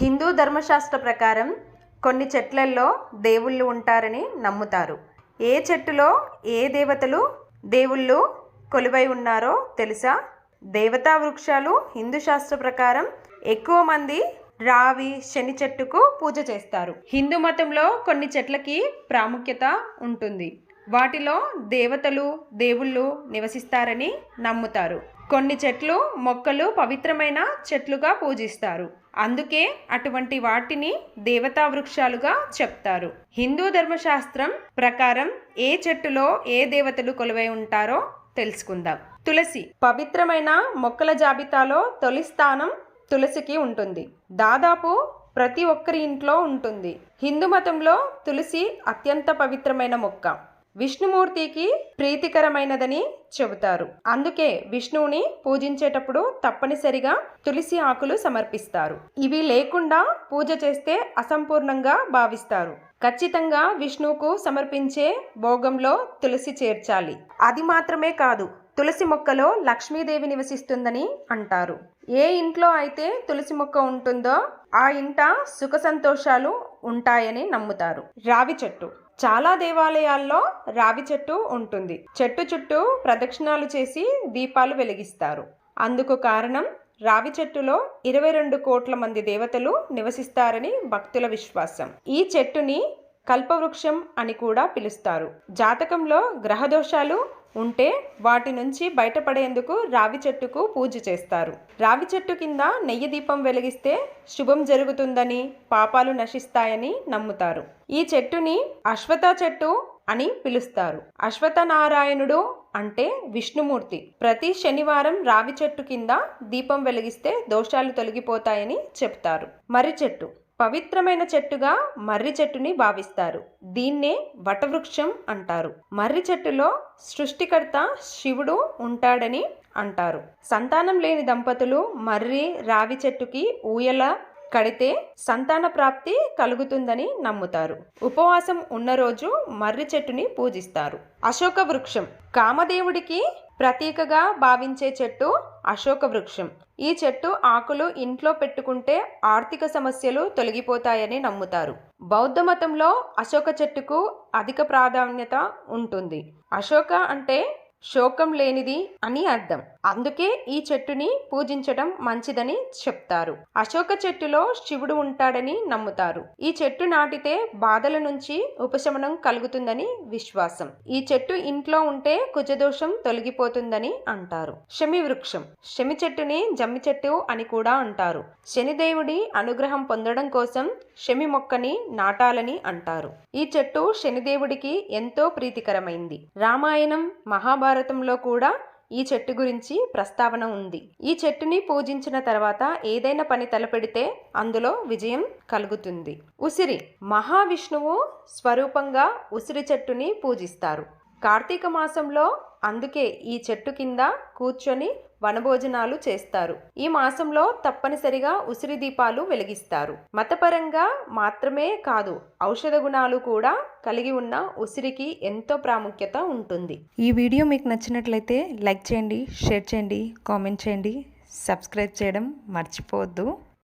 హిందూ ధర్మశాస్త్ర ప్రకారం కొన్ని చెట్లల్లో దేవుళ్ళు ఉంటారని నమ్ముతారు. ఏ చెట్టులో ఏ దేవతలు దేవుళ్ళు కొలువై ఉన్నారో తెలుసా? దేవతా వృక్షాలు హిందూ శాస్త్ర ప్రకారం ఎక్కువ మంది రావి శని చెట్టుకు పూజ చేస్తారు. హిందూ మతంలో కొన్ని చెట్లకి ప్రాముఖ్యత ఉంటుంది. వాటిలో దేవతలు దేవుళ్ళు నివసిస్తారని నమ్ముతారు. కొన్ని చెట్లు మొక్కలు పవిత్రమైన చెట్లుగా పూజిస్తారు. అందుకే అటువంటి వాటిని దేవతా వృక్షాలుగా చెప్తారు. హిందూ ధర్మశాస్త్రం ప్రకారం ఏ చెట్టులో ఏ దేవతలు కొలువై ఉంటారో తెలుసుకుందాం. తులసి పవిత్రమైన మొక్కల జాబితాలో తొలి స్థానం తులసికి ఉంటుంది. దాదాపు ప్రతి ఒక్కరి ఇంట్లో ఉంటుంది. హిందూ మతంలో తులసి అత్యంత పవిత్రమైన మొక్క. విష్ణుమూర్తికి ప్రీతికరమైనదని చెబుతారు. అందుకే విష్ణువుని పూజించేటప్పుడు తప్పనిసరిగా తులసి ఆకులు సమర్పిస్తారు. ఇవి లేకుండా పూజ చేస్తే అసంపూర్ణంగా భావిస్తారు. ఖచ్చితంగా విష్ణువుకు సమర్పించే భోగంలో తులసి చేర్చాలి. అది మాత్రమే కాదు తులసి మొక్కలో లక్ష్మీదేవి నివసిస్తుందని అంటారు. ఏ ఇంట్లో అయితే తులసి మొక్క ఉంటుందో ఆ ఇంట సుఖ సంతోషాలు ఉంటాయని నమ్ముతారు. రావి చెట్టు. చాలా దేవాలయాల్లో రావి చెట్టు ఉంటుంది. చెట్టు చుట్టూ ప్రదక్షిణాలు చేసి దీపాలు వెలిగిస్తారు. అందుకు కారణం రావి చెట్టులో ఇరవై రెండు కోట్ల మంది దేవతలు నివసిస్తారని భక్తుల విశ్వాసం. ఈ చెట్టుని కల్పవృక్షం అని కూడా పిలుస్తారు. జాతకంలో గ్రహదోషాలు ఉంటే వాటి నుంచి బయటపడేందుకు రావి చెట్టుకు పూజ చేస్తారు. రావి చెట్టు కింద నెయ్యి దీపం వెలిగిస్తే శుభం జరుగుతుందని పాపాలు నశిస్తాయని నమ్ముతారు. ఈ చెట్టుని అశ్వత చెట్టు అని పిలుస్తారు. అశ్వతనారాయణుడు అంటే విష్ణుమూర్తి. ప్రతి శనివారం రావి చెట్టు కింద దీపం వెలిగిస్తే దోషాలు తొలగిపోతాయని చెప్తారు. మర్రి చెట్టు. పవిత్రమైన చెట్టుగా మర్రి చెట్టుని భావిస్తారు. దీన్నే వటవృక్షం అంటారు. మర్రి చెట్టులో సృష్టికర్త శివుడు ఉంటాడని అంటారు. సంతానం లేని దంపతులు మర్రి రావి చెట్టుకి ఊయల కడితే సంతాన ప్రాప్తి కలుగుతుందని నమ్ముతారు. ఉపవాసం ఉన్న రోజు మర్రి చెట్టుని పూజిస్తారు. అశోక వృక్షం కామదేవుడికి ప్రతీకగా భావించే చెట్టు అశోక వృక్షం ఈ చెట్టు ఆకులు ఇంట్లో పెట్టుకుంటే ఆర్థిక సమస్యలు తొలగిపోతాయని నమ్ముతారు. బౌద్ధ మతంలో అశోక చెట్టుకు అధిక ప్రాధాన్యత ఉంటుంది. అశోక అంటే శోకం లేనిది అని అర్థం. అందుకే ఈ చెట్టుని పూజించడం మంచిదని చెప్తారు. అశోక చెట్టులో శివుడు ఉంటాడని నమ్ముతారు. ఈ చెట్టు నాటితే బాధల నుంచి ఉపశమనం కలుగుతుందని విశ్వాసం. ఈ చెట్టు ఇంట్లో ఉంటే కుజదోషం తొలగిపోతుందని అంటారు. శమి వృక్షం శమి చెట్టుని జమ్మి చెట్టు అని కూడా అంటారు. శనిదేవుడి అనుగ్రహం పొందడం కోసం శమి మొక్కని నాటాలని అంటారు. ఈ చెట్టు శనిదేవుడికి ఎంతో ప్రీతికరమైంది. రామాయణం మహాభారతంలో కూడా ఈ చెట్టు గురించి ప్రస్తావన ఉంది. ఈ చెట్టుని పూజించిన తర్వాత ఏదైనా పని తలపెడితే అందులో విజయం కలుగుతుంది. ఉసిరి మహావిష్ణువు స్వరూపంగా ఉసిరి చెట్టుని పూజిస్తారు. కార్తీక మాసంలో అందుకే ఈ చెట్టు కింద కూర్చొని వనభోజనాలు చేస్తారు. ఈ మాసంలో తప్పనిసరిగా ఉసిరి దీపాలు వెలిగిస్తారు. మతపరంగా మాత్రమే కాదు ఔషధ గుణాలు కూడా కలిగి ఉన్న ఉసిరికి ఎంతో ప్రాముఖ్యత ఉంటుంది. ఈ వీడియో మీకు నచ్చినట్లయితే లైక్ చేయండి షేర్ చేయండి కామెంట్ చేయండి సబ్స్క్రైబ్ చేయడం మర్చిపోవద్దు.